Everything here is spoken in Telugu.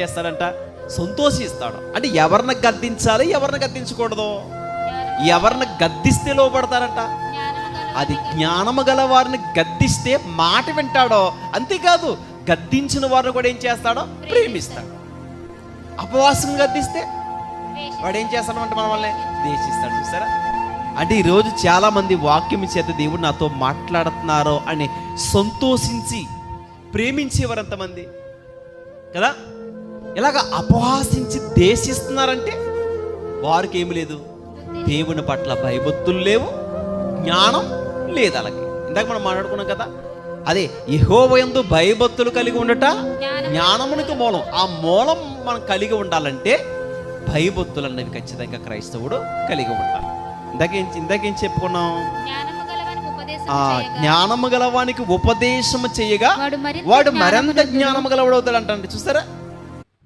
చేస్తాడంట? సంతోషిస్తాడు. అంటే ఎవరిని గద్దించాలి ఎవరిని గద్దించకూడదు? ఎవరిని గద్దిస్తే లోపడతారంట అది జ్ఞానము గల వారిని గద్దిస్తే మాట వింటాడో? అంతేకాదు గద్దించిన వారిని కూడా ఏం చేస్తాడో? ప్రేమిస్తాడు. అపవాసం గద్దిస్తే వాడు ఏం చేస్తాడు అంటే మన వల్లే దేశిస్తాడు చూసారా? అంటే ఈరోజు చాలా మంది వాక్యం చేత దేవుడు నాతో మాట్లాడుతున్నారో అని సంతోషించి ప్రేమించేవారు ఎంతమంది? కదా? ఇలాగ అపహాసించి దేశిస్తున్నారంటే వారికి ఏమి లేదు. దేవుని పట్ల భయభక్తులు లేవు జ్ఞానం లేదు అలాగే. ఇందాక మనం మాట్లాడుకున్నాం కదా అదే యహోవయందు భయభక్తులు కలిగి ఉండట జ్ఞానమునికి మూలం. ఆ మూలం మనం కలిగి ఉండాలంటే భయభక్తులు అనేవి ఖచ్చితంగా క్రైస్తవుడు కలిగి ఉండాలి. ఇందాకేం ఇందాకేం చెప్పుకున్నాం? జ్ఞానము గలవానికి ఉపదేశం ఆ చేయగా జ్ఞానము గలవానికి ఉపదేశము చేయగా వాడు మరింత జ్ఞానము గలవాడు. అవుతాడు అంటే చూస్తారా?